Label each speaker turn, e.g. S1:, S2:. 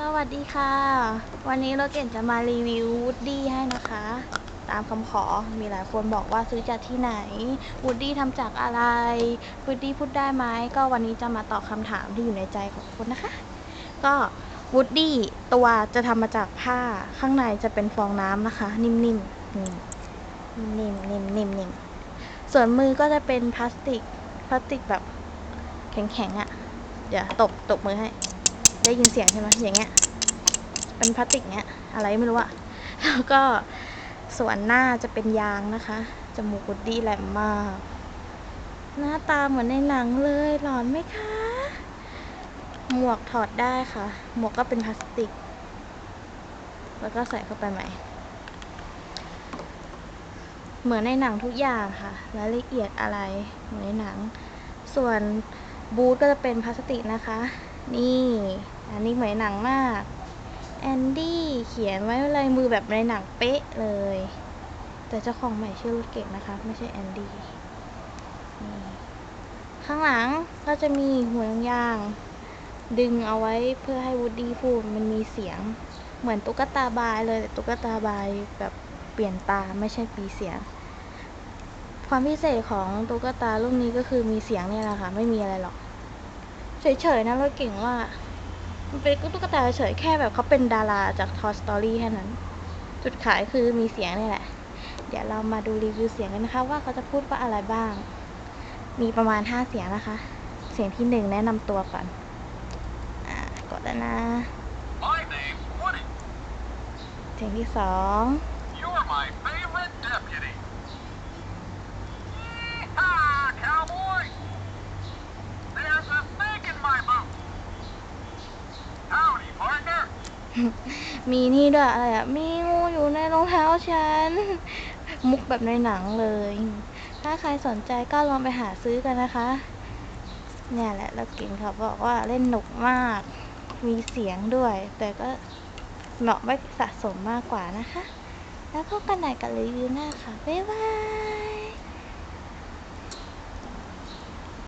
S1: สวัสดีค่ะ วันนี้เราเก่งจะมารีวิววูดดี้ให้นะคะ ตามคำขอมีหลายคนบอกว่าซื้อจากที่ไหนวูดดี้ทำจากอะไรวูดดี้พูดได้ไหมก็วันนี้จะมาตอบคำถามที่อยู่ในใจของคนนะคะ ก็วูดดี้ตัวจะทำมาจากผ้าข้างในจะเป็นฟองน้ำนะคะ นิ่มๆนี่นิ่มๆนิ่มๆนิ่มๆส่วนมือก็จะเป็นพลาสติกพลาสติกแบบแข็งๆอะ่ะ เดี๋ยวตบตบมือให้ ได้ยินเสียงใช่ไหมอย่างเงี้ยเป็นพลาสติกเงี้ย อะไรไม่รู้อะแล้วก็ส่วนหน้าจะเป็นยางนะคะ จมูกกุดดี้แหลมมาก หน้าตาเหมือนในหนังเลยหลอนไหมคะ หมวกถอดได้ค่ะ หมวกก็เป็นพลาสติก แล้วก็ใส่เข้าไปใหม่ เหมือนในหนังทุกอย่างค่ะ รายละเอียดอะไรเหมือนในหนัง ส่วนบูทก็จะเป็นพลาสติกนะคะ นี่ อันนี้เหมือนหนังมากแอนดี้เขียนไว้ลายมือแบบในหนังเป๊ะเลย แต่เจ้าของใหม่ชื่อรถเก่งนะคะ ไม่ใช่แอนดี้ข้างหลังก็จะมีหัวยางดึงเอาไว้เพื่อให้วูดดี้พูดมันมีเสียง เหมือนตุ๊กตาบายเลยแต่ตุ๊กตาบายแบบเปลี่ยนตาไม่ใช่ปีเสียง ความพิเศษของตุ๊กตารุ่นนี้ก็คือมีเสียงเนี่ยแหละค่ะ ไม่มีอะไรหรอก เฉยๆนะเราเก่งว่า มันเป็นตุ๊กตาเฉยๆแค่แบบเขาเป็นดาราจาก Toy Story แค่นั้น จุดขายคือมีเสียงนี่แหละ เดี๋ยวเรามาดูรีวิวเสียงกันนะคะ ว่าเขาจะพูดว่าอะไรบ้าง มีประมาณ 5 เสียงนะคะ เสียงที่1แนะนำตัวก่อน อ่ากดแล้วนะ
S2: My name's Woody.
S1: เสียงที่
S2: You're my favorite
S1: มีนี่ด้วยอะไรอะมีงูอยู่ในรองเท้าฉัน มุกแบบในหนังเลย ถ้าใครสนใจก็ลองไปหาซื้อกันนะคะ เนี่ยแหละแล้วก่งเขาบอกว่าเล่นหนุกมาก มีเสียงด้วย แต่ก็เหมาะไว้สะสมมากกว่านะคะ แล้วพบกันใหม่กับรีวิวหน้าค่ะ บ๊ายบาย